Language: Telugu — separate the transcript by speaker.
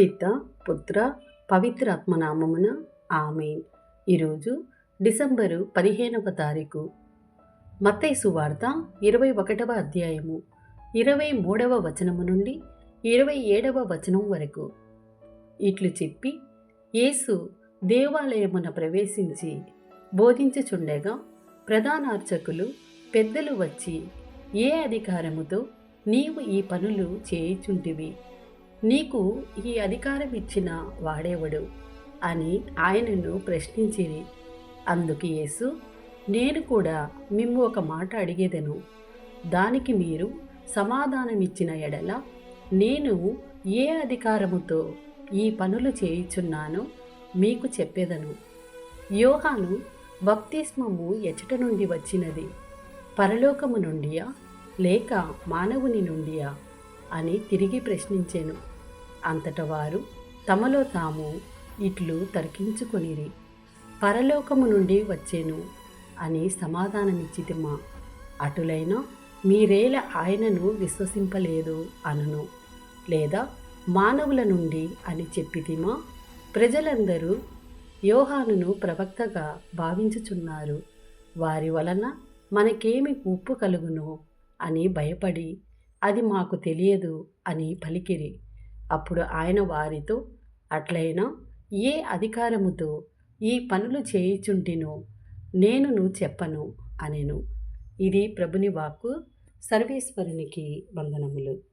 Speaker 1: పిత పుత్ర పవిత్ర ఆత్మనామమున ఆమెన్. ఈరోజు డిసెంబరు పదిహేనవ తారీఖు. మత్తైసు వార్త ఇరవై ఒకటవ అధ్యాయము ఇరవై మూడవ వచనము నుండి ఇరవై ఏడవ వచనం వరకు. ఇట్లు చెప్పి యేసు దేవాలయమున ప్రవేశించి బోధించుచుండగా ప్రధాన అర్చకులు పెద్దలు వచ్చి ఏ అధికారముతో నీవు ఈ పనులు చేయుచుంటివి? నీకు ఈ అధికారం ఇచ్చిన వాడేవడు? అని ఆయనను ప్రశ్నించిరి. అందుకు యేసు నేను కూడా మిమ్ము ఒక మాట అడిగేదను. దానికి మీరు సమాధానమిచ్చిన ఎడల నేను ఏ అధికారముతో ఈ పనులు చేయుచున్నానో మీకు చెప్పేదను. యోహాను బప్తిస్మము ఎచ్చట నుండి వచ్చినది పరలోకము నుండియా లేక మానవుని నుండియా? అని తిరిగి ప్రశ్నించాను. అంతట వారు తమలో తాము ఇట్లు తరికించుకొనిరి పరలోకము నుండి వచ్చేను అని సమాధానమిచ్చితిమా. అటులైన మీరేల ఆయనను విశ్వసింపలేదు అనును. లేదా మానవుల నుండి అని చెప్పితిమా. ప్రజలందరూ యోహానును ప్రవక్తగా భావించుచున్నారు. వారి వలన మనకేమి ఉప్పు కలుగునో అని భయపడి అది మాకు తెలియదు అని పలికిరి. అప్పుడు ఆయన వారితో అట్లయినా ఏ అధికారముతో ఈ పనులు చేయుచుంటినో నేనును చెప్పను అనెను. ఇది ప్రభుని వాక్కు సర్వేశ్వరునికి వందనములు.